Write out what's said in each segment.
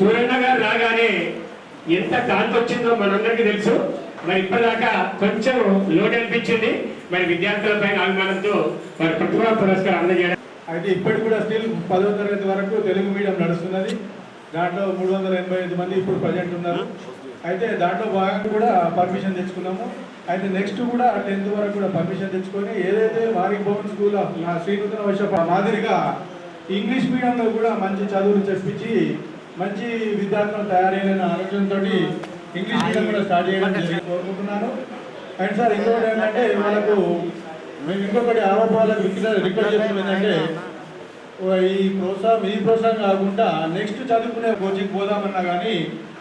సూరన్న గారు రాగానే ఎంత కాంతి వచ్చిందో మనందరికీ తెలుసు. మరి ఇప్పటిదాకా కొంచెం లోటు అనిపించింది. మరి విద్యార్థుల పైన అభిమానంతో వారి ప్రతిభా పురస్కారం అందజేయడం. అయితే ఇప్పటికి కూడా స్టిల్ పదవ తరగతి వరకు తెలుగు మీడియం నడుస్తున్నది. దాంట్లో మూడు వందల ఎనభై ఐదు మంది ఇప్పుడు ప్రజెంట్ ఉన్నారు. అయితే దాంట్లో భాగంగా కూడా పర్మిషన్ తెచ్చుకున్నాము. అయితే నెక్స్ట్ కూడా టెన్త్ వరకు కూడా పర్మిషన్ తెచ్చుకొని ఏదైతే వారికి భవన్ స్కూల్ నా శ్రీనూతన వర్ష మాదిరిగా ఇంగ్లీష్ మీడియంలో కూడా మంచి చదువులు చెప్పించి మంచి విద్యార్థులు తయారయ్యాలనే ఆలోచనతో ఇంగ్లీష్ మీడియం కూడా స్టార్ట్ చేయడం జరిగింది. కోరుకుంటున్నాను. అండ్ సార్ ఇంకొకటి ఏంటంటే వాళ్ళకు మేము ఇంకొకటి ఆరోపాలకు రిక్వెస్ట్ చేస్తున్నాం. ఏంటంటే ఈ ప్రోత్సాహం ఈ ప్రోత్సాహం కాకుండా నెక్స్ట్ చదువుకునే కోచింగ్ పోదామన్నా కానీ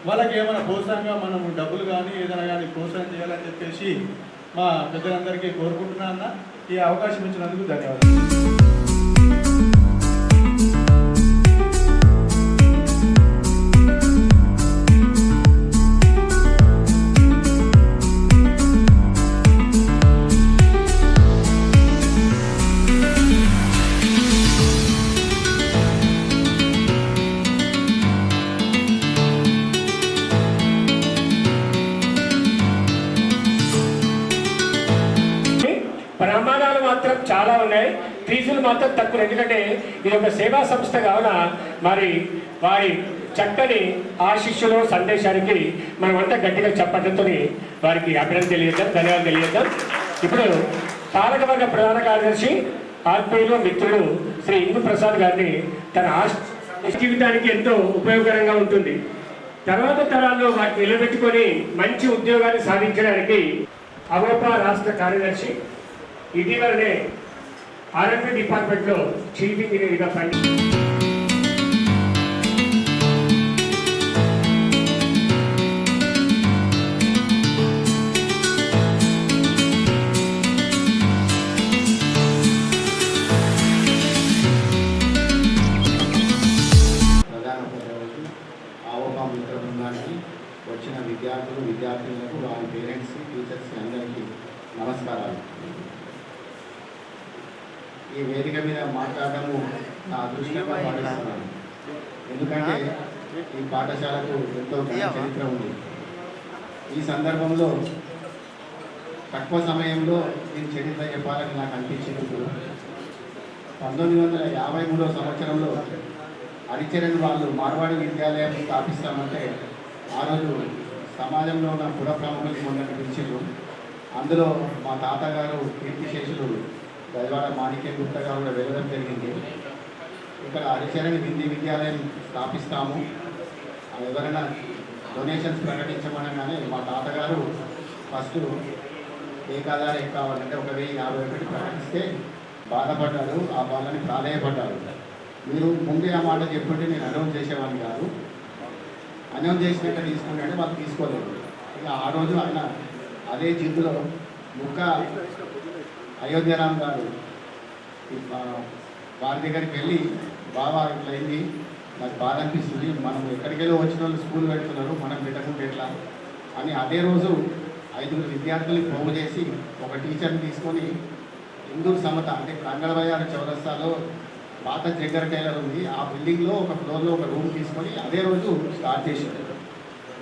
వాళ్ళకి ఏమైనా ప్రోత్సాహంగా మనం డబ్బులు కానీ ఏదైనా కానీ ప్రోత్సాహం చేయాలని చెప్పేసి మా పెద్దలందరికీ కోరుకుంటున్నా అన్న. ఈ అవకాశం ఇచ్చినందుకు ధన్యవాదాలు. ఉన్నాయి. ఫీజులు మాత్రం తక్కువ. ఎందుకంటే ఇది ఒక సేవా సంస్థ కావున మరి వారి చక్కని ఆశిష్యులు సందేశానికి మనం అంతా గట్టిగా చెప్పడంతో వారికి అభినందన తెలియజేద్దాం ధన్యవాదాలు తెలియజేద్దాం. ఇప్పుడు పాలకవర్గ ప్రధాన కార్యదర్శి ఆత్మీయులు మిత్రుడు శ్రీ ఇందు ప్రసాద్ గారిని తన జీవితానికి ఎంతో ఉపయోగకరంగా ఉంటుంది. తర్వాత తరాల్లో వాటిని నిలబెట్టుకొని మంచి ఉద్యోగాన్ని సాధించడానికి అవోపా రాష్ట్ర కార్యదర్శి ఇటీవలనే ఆర్ఎంపీ డిపార్ట్మెంట్లో చీఫ్ ఇంజనీర్గా పని ఎంతో చరిత్ర ఉంది. ఈ సందర్భంలో తక్కువ సమయంలో దీని చరిత్ర చెప్పాలని నాకు అనిపించింది పంతొమ్మిది వందల యాభై మూడో సంవత్సరంలో హరిచరణ్ వాళ్ళు మార్వాడి విద్యాలయం స్థాపిస్తామంటే ఆ రోజు సమాజంలో ఉన్న పుర ప్రముఖులు మొన్నటి పిలిచిర్రు అందులో మా తాతగారు కీర్తిశేషులు దైవాడ మాణిక్య గుప్తా గారు కూడా వెళ్ళడం జరిగింది. ఇక్కడ హరిచరణ్ హిందీ విద్యాలయం స్థాపిస్తాము. ఎవరైనా డొనేషన్స్ ప్రకటించమనగానే మా తాతగారు ఫస్ట్ ఏ కాదారు ఏం కావాలంటే ఒక వెయ్యి యాభై ఒకటి ప్రకటిస్తే బాధపడ్డారు ఆ బాధని ప్రాధాయపడ్డారు. మీరు ముందే ఆ మాట చెప్పుంటే నేను అనౌన్స్ చేసేవాడిని కాదు. అనౌన్స్ చేసినట్టు తీసుకుంటే అంటే వాళ్ళు తీసుకోలేదు. ఇక ఆ రోజు ఆయన అదే జిద్దులో ముక్క అయోధ్యరామ్ గారు వారి దగ్గరికి వెళ్ళి బాబా ఇట్లయింది నాకు బాధ అనిపిస్తుంది మనం ఎక్కడికెళ్ళి వచ్చిన వాళ్ళు స్కూల్ పెడుతున్నారు మనం పెట్టకుంటే ఎట్లా? అని అదే రోజు ఐదుగురు విద్యార్థుల్ని పోగు చేసి ఒక టీచర్ని తీసుకొని ఇందూరు సమత అంటే కంగళబయ్యారు చౌరస్తాలో పాత జగ్గర టైలర్ ఉంది. ఆ బిల్డింగ్లో ఒక ఫ్లోర్లో ఒక రూమ్ తీసుకొని అదే రోజు స్టార్ట్ చేశాడు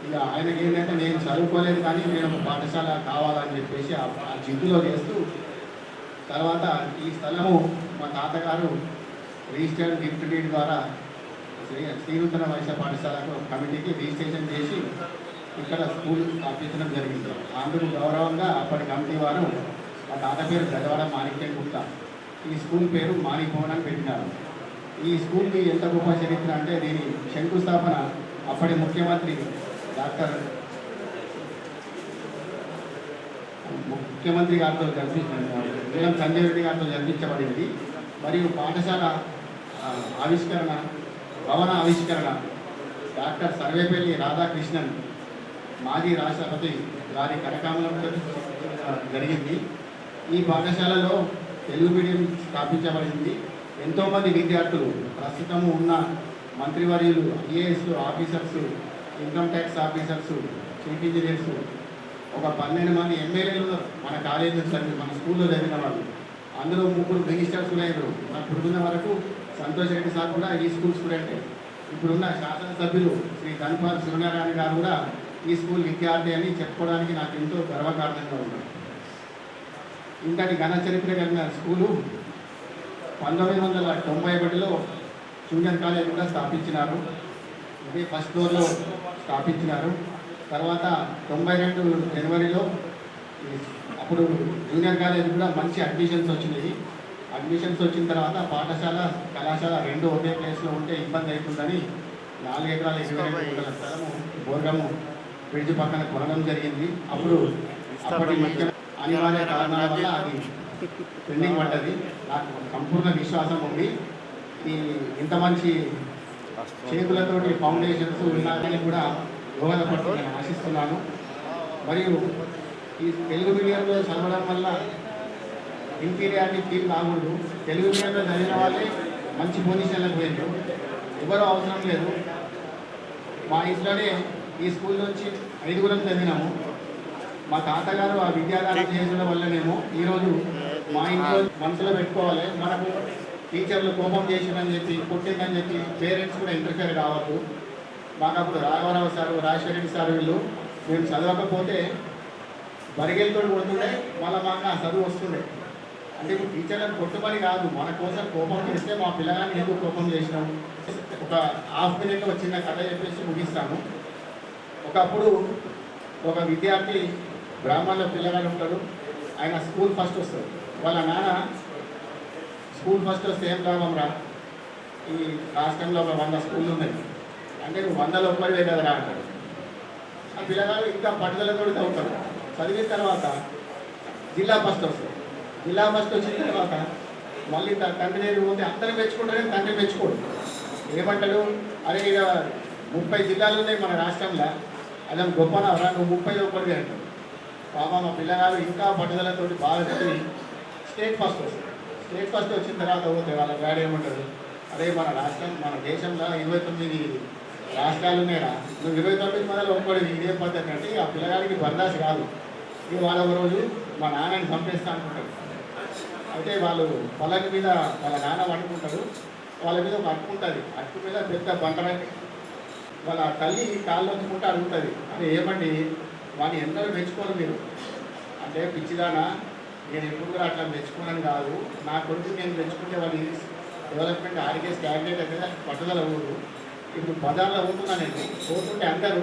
ఇక ఆయనకి ఏంటంటే నేను చదువుకోలేదు కానీ నేను ఒక పాఠశాల కావాలని చెప్పేసి ఆ ఆ జిద్దులో చేస్తూ తర్వాత ఈ స్థలము మా తాతగారు రిజిస్టర్డ్ గిఫ్ట్ డీడ్ ద్వారా శ్రీనూతన వైశ్య పాఠశాలకు కమిటీకి రిజిస్ట్రేషన్ చేసి ఇక్కడ స్కూల్ స్థాపించడం జరిగింది. అందుకు గౌరవంగా అప్పటి కమిటీ వారు ఆ తాత పేరు గజవాడ మాణిక్యం గుప్తా. ఈ స్కూల్ పేరు మాణిభవనం అని పెట్టినారు. ఈ స్కూల్కి ఎంత గొప్ప చరిత్ర అంటే దీని శంకుస్థాపన అప్పటి ముఖ్యమంత్రి డాక్టర్ ముఖ్యమంత్రి గారితో జరిపి నీలం సంజయ్ రెడ్డి గారితో జరిపించబడింది. మరియు పాఠశాల ఆవిష్కరణ భవన ఆవిష్కరణ. డాక్టర్ సర్వేపల్లి రాధాకృష్ణన్ మాజీ రాష్ట్రపతి గారి కనకామలంలో జరిగింది. ఈ పాఠశాలలో తెలుగు మీడియం స్థాపించబడింది. ఎంతోమంది విద్యార్థులు ప్రస్తుతం ఉన్న మంత్రివర్యులు IAS officers income tax officers chief engineers ఒక పన్నెండు మంది ఎమ్మెల్యేలు మన కాలేజీలో చదివి మన స్కూల్లో చదివిన వాళ్ళు. అందులో ముగ్గురు మినిస్టర్స్ లేరు నాకు పుడుతున్న వరకు సంతోష్ రెడ్డి సార్ కూడా ఈ స్కూల్ స్టూడెంటే. ఇప్పుడున్న శాసనసభ్యులు శ్రీ ధన్పాల్ శివనారాయణ గారు కూడా ఈ స్కూల్ విద్యార్థి అని చెప్పుకోవడానికి నాకు ఎంతో గర్వకారణంగా ఉన్నాను ఇంతటి ఘన చరిత్ర కలిగిన స్కూలు పంతొమ్మిది వందల తొంభై ఒకటిలో జూనియర్ కాలేజ్ కూడా స్థాపించినారు. ఇది ఫస్ట్ ఫ్లోర్లో స్థాపించినారు. తర్వాత తొంభై రెండు జనవరిలో అప్పుడు జూనియర్ కాలేజ్ కూడా మంచి అడ్మిషన్స్ వచ్చినాయి. అడ్మిషన్స్ వచ్చిన తర్వాత పాఠశాల కళాశాల రెండు ఒకే ప్లేస్లో ఉంటే ఇబ్బంది అవుతుందని నాలుగు ఎకరాల ఇరవై రెండు గుంటల స్థలము బోర్గము బ్రిడ్జ్ పక్కన కొనడం జరిగింది. అప్పుడు అప్పటి ముఖ్య అనివార్య కారణాల వల్ల అది పెండింగ్ పడ్డది. నాకు సంపూర్ణ విశ్వాసం ఉంది. ఈ ఇంత మంచి చేతులతోటి ఫౌండేషన్స్ ఉన్నాయని కూడా దోహదపడుతుందని ఆశిస్తున్నాను. మరియు ఈ తెలుగు మీడియంలో చదవడం వల్ల ఇంటీరియారిటీ ఫీల్ కాకూడదు. తెలుగు మీడియంలో చదివిన వాళ్ళే మంచి పొజిషన్లకు పోయిండ్రు ఎవరు అవసరం లేదు. మా ఇంట్లోనే ఈ స్కూల్ నుంచి ఐదుగురం చదివినాము. మా తాతగారు ఆ విద్యాదానం చేయడం వల్లనేమో ఈరోజు మా ఇంట్లో మనసులో పెట్టుకోవాలి. మనకు టీచర్లు కోపం చేసిందని చెప్పి కొట్టిందని చెప్పి పేరెంట్స్ కూడా ఇంటర్ఫేర్ కావద్దు. మాకు అప్పుడు రాఘవరావు సారు రాజశేఖరెడ్డి సార్ వీళ్ళు మేము చదవకపోతే బరిగెలతో కొడుతుండే మళ్ళీ మాకు ఆ చదువు వస్తుండే. అంటే ఇప్పుడు టీచర్లను కొట్టుమని కాదు మన కోసం కోపం చేస్తే మా పిల్లగాన్ని ఎందుకు కోపం చేసినాము ఒక హాఫ్ మినిట్లో చిన్న కథ చెప్పేసి ముగిస్తాము. ఒకప్పుడు ఒక విద్యార్థి గ్రామాల్లో పిల్లగాడు ఉంటాడు. ఆయన స్కూల్ ఫస్ట్ వస్తాడు. వాళ్ళ నాన్న స్కూల్ ఫస్ట్ వస్తే ఏం లాభం రా? ఈ రాష్ట్రంలో ఒక వంద స్కూళ్ళు ఉన్నాయి. అంటే నువ్వు వందలో ఒక్కడివే కదరా అంటాడు. ఆ పిల్లగాడు ఇంకా పట్టుదలతో చదువుతాడు. చదివిన తర్వాత జిల్లా ఫస్ట్ వస్తుంది. జిల్లా ఫస్ట్ వచ్చిన తర్వాత మళ్ళీ తండ్రి దగ్గర పోతే అందరూ మెచ్చుకుంటారు కానీ తండ్రి మెచ్చుకోడు. ఏమంటాడు అరే ఇక ముప్పై జిల్లాలు ఉన్నాయి మన రాష్ట్రంలో. అదే గొప్పనా నువ్వు ముప్పై ఒకటి అంటాడు పాప మా పిల్లగాడు ఇంకా పట్టుదలతో బాగా చదివి స్టేట్ ఫస్ట్ వస్తుంది స్టేట్ ఫస్ట్ వచ్చిన తర్వాత పోతే వాళ్ళ డాడీ ఏమంటాడు? అరే మన రాష్ట్రం మన దేశంలో ఇరవై తొమ్మిది రాష్ట్రాలు ఉన్నాయా నువ్వు ఇరవై తొమ్మిది మందిలో ఒక్కడివి ఇదే పద్ధతి అంటే ఆ పిల్లగాడికి బర్దాస్ కాదు. ఇవాళ ఒక రోజు మా నాన్నని చంపేస్తా అనుకుంటాడు. అయితే వాళ్ళు పొలం మీద వాళ్ళ నాన్న పట్టుకుంటాడు వాళ్ళ మీద ఒక అట్టు ఉంటుంది. అట్టు మీద పెద్ద బండరాయి వాళ్ళ తల్లి కాళ్ళు వచ్చుకుంటూ అడుగుతుంది అరే ఏమండి? వాడిని ఎందరూ మెచ్చుకోరు మీరు? అంటే పిచ్చిదానా నేను ఎప్పుడు కూడా అట్లా మెచ్చుకున్నాను కాదు. నా కొడుకు నేను మెచ్చుకుంటే వాడి డెవలప్మెంట్ ఆర్కే స్టాండర్డ్ అయితే పట్టుదల ఊరు. ఇప్పుడు బజార్లో ఉంటున్నా నేను పోతుంటే అందరూ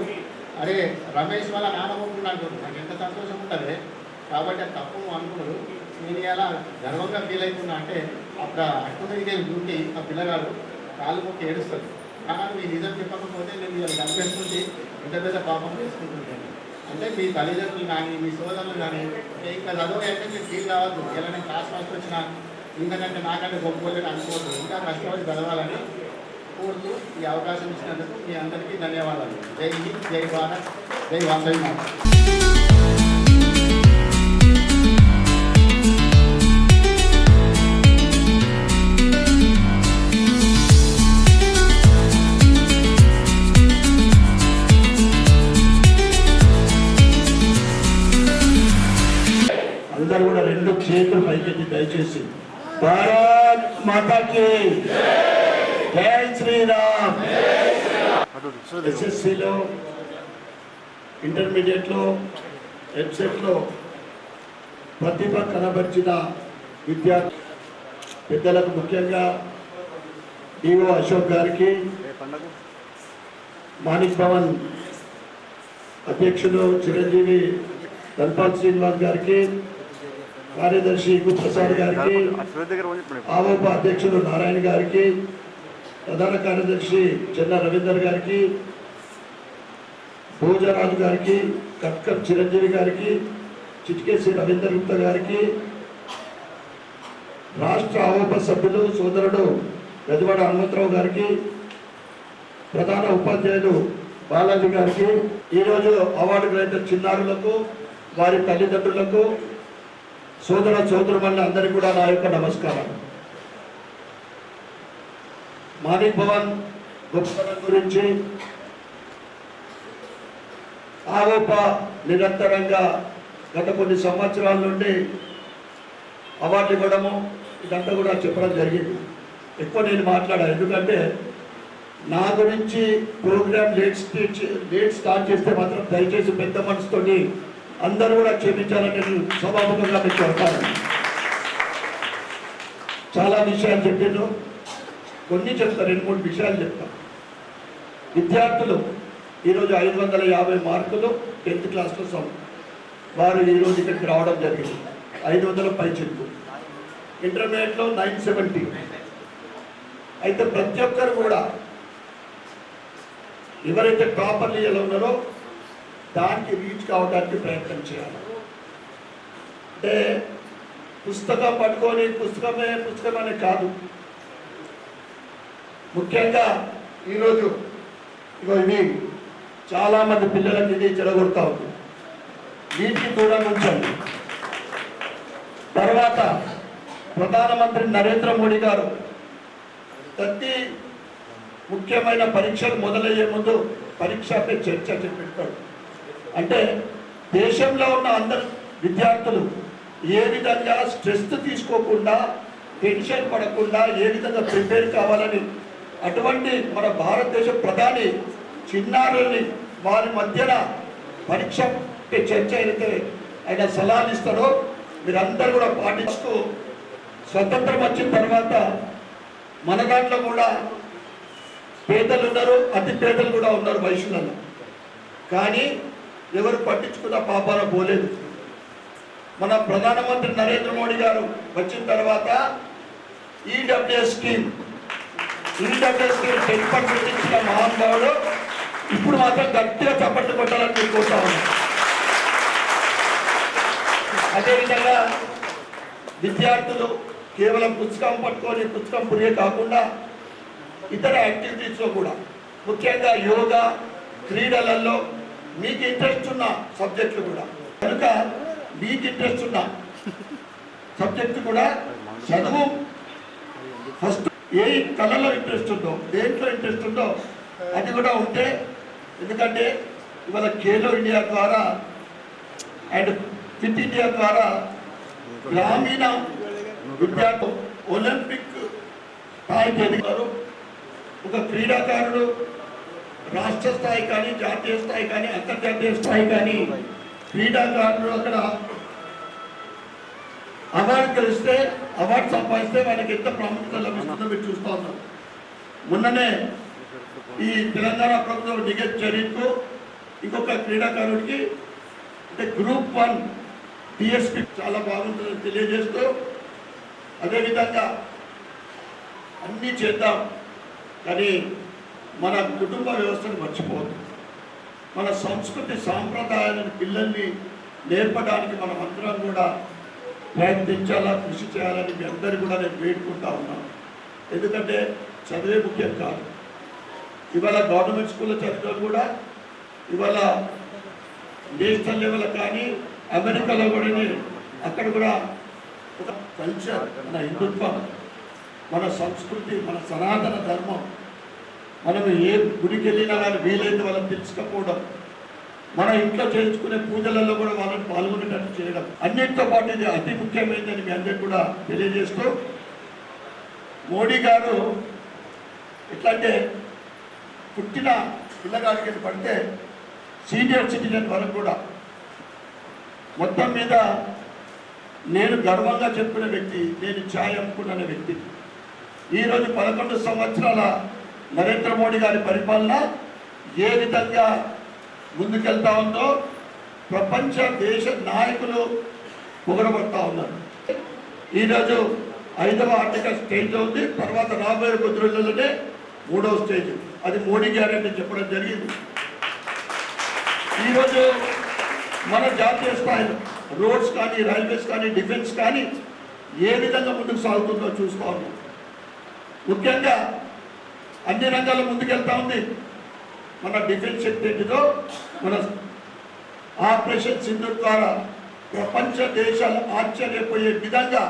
అరే రమేష్ వాళ్ళ నాన్న ఉంటున్నాడు నాకు ఎంత సంతోషం ఉంటుంది. కాబట్టి అది తప్పు అనుకున్నారు. నేను ఇలా గర్వంగా ఫీల్ అవుతున్నా అంటే అప్పుడు అట్టు డ్యూటీ ఆ పిల్లగాడు కాలు మొక్క ఏడుస్తాడు. కానీ మీ నిజం చెప్పకపోతే నేను ఇలా కనిపిస్తుంది పెద్ద పెద్ద పాపం చేసుకుంటుంటాను. అంటే మీ తల్లిదండ్రులు కానీ మీ సోదరులు కానీ ఇంకా చదువు అంటే మీరు ఫీల్ కావద్దు. ఇలా నేను క్లాస్ ఫస్ట్ వచ్చిన ఇంతకంటే నాకంటే గొప్పలేదు అనుకోవద్దు. ఇంకా కష్టపడి చదవాలని కోరుతూ ఈ అవకాశం ఇచ్చినందుకు మీ అందరికీ ధన్యవాదాలు. జై హింద్ జై భారత్ జై వాసవి అందరూ కూడా రెండు చేతులు పైకెత్తి దయచేసి. భారత్ మాతాకి జై. శ్రీరామ్. ఎస్ఎస్సిలో ఇంటర్మీడియట్లో వెబ్సైట్లో ప్రతిభ కనబరిచిన విద్యార్థి పెద్దలకు ముఖ్యంగా ఈవో అశోక్ గారికి మాణిక్ భవన్ అధ్యక్షుడు చిరంజీవి ధన్పాల్ శ్రీనివాస్ గారికి కార్యదర్శి గు ప్రసాద్ గారికి ఆవోప అధ్యక్షులు నారాయణ గారికి ప్రధాన కార్యదర్శి చెన్న రవీందర్ గారికి భోజరాజు గారికి కట్కర్ చిరంజీవి గారికి చిట్కేసి రవీందర్ గుప్తా గారికి రాష్ట్ర ఆవోప సభ్యులు సోదరుడు గదివాడ హనుమంతరావు గారికి ప్రధాన ఉపాధ్యాయులు బాలాజీ గారికి ఈరోజు అవార్డు గ్రహీత చిన్నారులకు వారి తల్లిదండ్రులకు సోదర సోదరుమల్లి అందరికీ కూడా నా యొక్క నమస్కారం. మాణిక్ భవన్ గొప్పతనం గురించి ఆరోప నిరంతరంగా గత కొన్ని సంవత్సరాల నుండి అవార్డు ఇవ్వడము ఇదంతా కూడా చెప్పడం జరిగింది. ఎక్కువ నేను మాట్లాడాను ఎందుకంటే నా గురించి program late speech late start చేస్తే మాత్రం దయచేసి పెద్ద మనసుతోని అందరూ కూడా క్షమించాలని నేను సభాముఖంగా మీకు చెప్తాను చాలా విషయాలు చెప్పాను కొన్ని చెప్తాను రెండు మూడు విషయాలు చెప్తాను విద్యార్థులు ఈరోజు ఐదు వందల యాభై మార్కులు టెన్త్ క్లాస్లో సమ్. వారు ఈరోజు ఇక్కడికి రావడం జరిగింది. ఐదు వందల పై చెక్కు ఇంటర్మీడియట్లో నైన్ సెవెంటీ. అయితే ప్రతి ఒక్కరు కూడా ఎవరైతే ప్రాపర్లీ ఎలా ఉన్నారో దానికి రీచ్ కావడానికి ప్రయత్నం చేయాలి. అంటే పుస్తకం పట్టుకొని పుస్తకమే పుస్తకం అనేది కాదు. ముఖ్యంగా ఈరోజు ఇగో ఇవి చాలామంది పిల్లలకి ఇది చెడగొడతా ఉంది. వీటికి దూరం ఉంచండి తర్వాత ప్రధానమంత్రి నరేంద్ర మోడీ గారు ప్రతి ముఖ్యమైన పరీక్షలు మొదలయ్యే ముందు పరీక్షపై చర్చ చెప్పాడు అంటే దేశంలో ఉన్న అందరు విద్యార్థులు ఏ విధంగా స్ట్రెస్ తీసుకోకుండా టెన్షన్ పడకుండా ఏ విధంగా ప్రిపేర్ కావాలని అటువంటి మన భారతదేశ ప్రధాని చిన్నారుల్ని వారి మధ్యన పరీక్ష చర్చ అయితే ఆయన సలహాలు ఇస్తారో మీరందరూ కూడా పాటిస్తూ స్వతంత్రం వచ్చిన తర్వాత మన దాంట్లో కూడా పేదలు ఉన్నారు అతి పేదలు కూడా ఉన్నారు మనుషులలో కానీ ఎవరు పట్టించుకున్న పాపాల పోలేదు. మన ప్రధానమంత్రి నరేంద్ర మోడీ గారు వచ్చిన తర్వాత EWS scheme EWS scheme ten percent ఇచ్చిన మహానుభావుడు ఇప్పుడు మాత్రం గట్టిగా చప్పట్లు కొట్టాలని మీరు కోరుతా అదేవిధంగా విద్యార్థులు కేవలం పుస్తకం పట్టుకొని పుస్తకం పురిగే కాకుండా ఇతర యాక్టివిటీస్లో కూడా ముఖ్యంగా యోగా క్రీడలలో మీకు ఇంట్రెస్ట్ ఉన్న సబ్జెక్టులు కూడా. కనుక మీకు ఇంట్రెస్ట్ ఉన్న సబ్జెక్టు కూడా చదువు. ఫస్ట్ ఏ కళలో ఇంట్రెస్ట్ ఉందో దేంట్లో ఇంట్రెస్ట్ ఉందో అది కూడా ఉంటే ఎందుకంటే ఇవాళ ఖేలో ఇండియా ద్వారా అండ్ ఫిట్ ఇండియా ద్వారా గ్రామీణ విద్యార్థులు ఒలింపిక్ స్థాయికి ఎదిగారు ఒక క్రీడాకారుడు రాష్ట్ర స్థాయి కానీ జాతీయ స్థాయి కానీ అంతర్జాతీయ స్థాయి కానీ క్రీడాకారులు అక్కడ అవార్డు గెలిస్తే అవార్డు సంపాదిస్తే వాళ్ళకి ఎంత ప్రాముఖ్యత లభిస్తుందో మీరు చూస్తూ ఉన్నారు. మొన్ననే ఈ తెలంగాణ ప్రభుత్వం నిగత్ చర్యకు ఇంకొక క్రీడాకారుడికి అంటే గ్రూప్ వన్ టిఎస్పి చాలా బాగుంటుందని తెలియజేస్తూ అదేవిధంగా అన్నీ చేద్దాం. కానీ మన కుటుంబ వ్యవస్థను మర్చిపోవద్దు. మన సంస్కృతి సాంప్రదాయాలను పిల్లల్ని నేర్పడానికి మన అందరం కూడా ప్రయత్నించాలా కృషి చేయాలని మీ అందరూ కూడా నేను వేడుకుంటా ఉన్నాను. ఎందుకంటే చదివే ముఖ్యం కాదు. ఇవాళ గవర్నమెంట్ స్కూల్లో చదివిన కూడా ఇవాళ నేషనల్ లెవెల్ కానీ అమెరికాలో కూడా అక్కడ కూడా ఒక కల్చర్ మన హిందుత్వం మన సంస్కృతి మన సనాతన ధర్మం మనం ఏ గుడికి వెళ్ళినా కానీ వీలైతే వాళ్ళని తెలుసుకోకపోవడం మన ఇంట్లో చేయించుకునే పూజలలో కూడా వాళ్ళని పాల్గొనేటట్టు చేయడం. అన్నింటితో పాటు ఇది అతి ముఖ్యమైనదని మీ అందరికి కూడా తెలియజేస్తూ మోడీ గారు ఎట్లంటే పుట్టిన పిల్లగాడికి పడితే సీనియర్ సిటిజన్ వరకు కూడా మొత్తం మీద నేను గర్వంగా చెప్పుకునే వ్యక్తి నేను ఛాయ్ అమ్ముకున్న వ్యక్తి. ఈరోజు పదకొండు సంవత్సరాల నరేంద్ర మోడీ గారి పరిపాలన ఏ విధంగా ముందుకెళ్తా ఉందో ప్రపంచ దేశ నాయకులు పొగడబడతా ఉన్నారు. ఈరోజు ఐదవ ఆర్థిక స్టేజ్లో ఉంది. తర్వాత రాబోయే కొద్ది రోజుల్లోనే మూడవ స్టేజ్. అది మోడీ గారు చెప్పడం జరిగింది. ఈరోజు మన జాతీయ స్థాయిలో రోడ్స్ కానీ రైల్వేస్ కానీ డిఫెన్స్ కానీ ఏ విధంగా ముందుకు సాగుతుందో చూస్తూ ఉన్నాం. ముఖ్యంగా అన్ని రంగాల ముందుకెళ్తా ఉంది. మన డిఫెన్స్ శక్తి ఏంటిదో మన ఆపరేషన్ సింధు ద్వారా ప్రపంచ దేశాలు ఆశ్చర్యపోయే విధంగా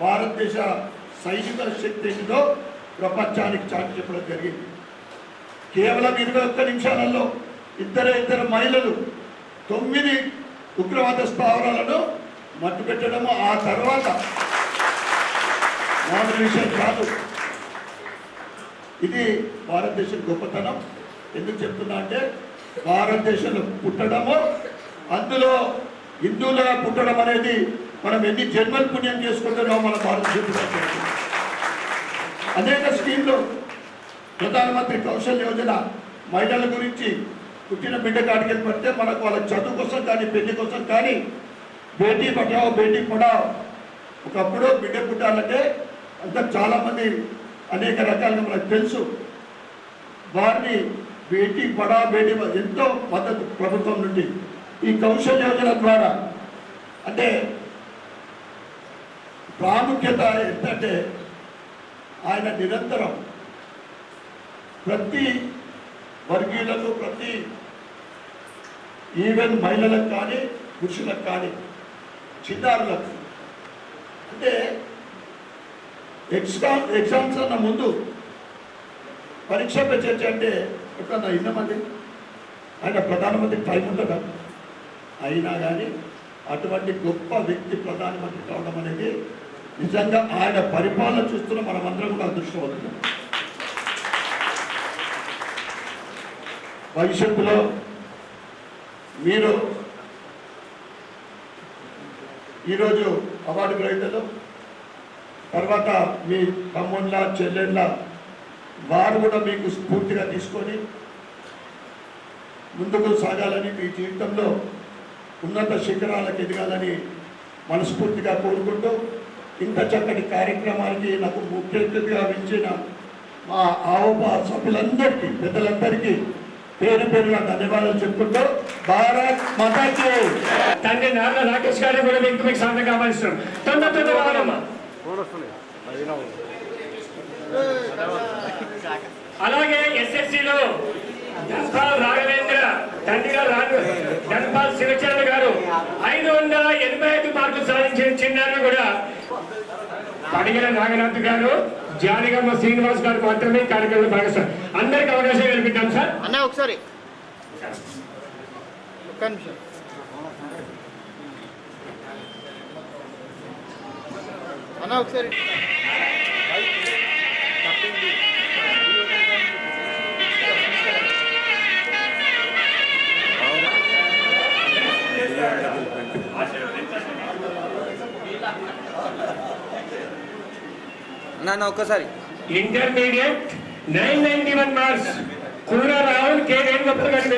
భారతదేశ సైనిక శక్తి ఏంటిదో ప్రపంచానికి చాటి చెప్పడం జరిగింది. కేవలం ఇరవై ఒక్క నిమిషాలలో ఇద్దరు ఇద్దరు మహిళలు తొమ్మిది ఉగ్రవాద స్థావరాలను మట్టుపెట్టడము ఆ తర్వాత మామూలు విషయం కాదు. ఇది భారతదేశం గొప్పతనం. ఎందుకు చెప్తున్నా అంటే భారతదేశంలో పుట్టడము అందులో హిందువులుగా పుట్టడం అనేది మనం ఎన్ని జన్మలు పుణ్యం చేసుకుంటున్నామో మన భారతదేశం అనేక స్కీమ్లు ప్రధానమంత్రి కౌశల్ యోజన మహిళల గురించి పుట్టిన బిడ్డ కాడికి పడితే మనకు వాళ్ళ చదువు కోసం కానీ పెళ్ళి కోసం కానీ బేటీ బచావో బేటీ పడావు ఒకప్పుడు బిడ్డ పుట్టాలంటే అంతా చాలామంది అనేక రకాలుగా మనకు తెలుసు. వారిని బేటీ పడా బేటీ ఎంతో మద్దతు ప్రభుత్వం నుండి. ఈ కౌశల్ యోజన ద్వారా అంటే ప్రాముఖ్యత ఏంటంటే ఆయన నిరంతరం ప్రతి వర్గీయులకు ప్రతి ఈవెన్ మహిళలకు కానీ పురుషులకు కానీ చిన్నారులకు. అంటే ఎగ్జామ్ ఎగ్జామ్స్ అన్న ముందు పరీక్ష పే చర్చ అంటే ఎప్పుడన్నా ఇంతమంది ఆయన ప్రధానమంత్రి టైం ఉంటుందా అయినా కానీ అటువంటి గొప్ప వ్యక్తి ప్రధానమంత్రి కావడం అనేది నిజంగా ఆయన పరిపాలన చూస్తున్న మనమందరం కూడా అదృష్టవంతులం. భవిష్యత్తులో మీరు ఈరోజు అవార్డు గ్రహీతలు తర్వాత మీ తమ్ముళ్ళ చెల్లెళ్ళ వారు కూడా మీకు స్ఫూర్తిగా తీసుకొని ముందుకు సాగాలని మీ జీవితంలో ఉన్నత శిఖరాలకు ఎదగాలని మనస్ఫూర్తిగా కోరుకుంటూ ఇంత చక్కటి కార్యక్రమానికి నాకు ముఖ్య అతిథిగా మా ఆవప సభ్యులందరికీ పెద్దలందరికీ పేరు పేరుగా ధన్యవాదాలు చెప్పుకుంటూ భారత్ మాతాకి. తండ్రి నాన్న రాకేష్ గారిని కూడా మీకు మీకు సాధనగా తొందర తొందర అలాగే ఎస్ఎస్సిలో ధన్పాల్ రాఘవేంద్ర తండ్రిగా రాఘ ధన్పాల్ శివచంద్ర గారు ఐదు వందల ఎనభై ఐదు మార్కులు సాధించిన చిన్నారులు కూడా పడిగల నాగనాథ్ గారు జానిగమ్మ శ్రీనివాస్ గారు మాత్రమే కార్యక్రమంలో భాగస్వామి. అందరికి అవకాశం కల్పిద్దాం సార్. అన్న ఒకసారి. ఒక్క నిమిషం. అన్న ఒకసారి. అన్న ఒక్కసారి. Intermediate nine ninety one marks కూడా రాహుల్ కే వేణుగోపాల్ గారి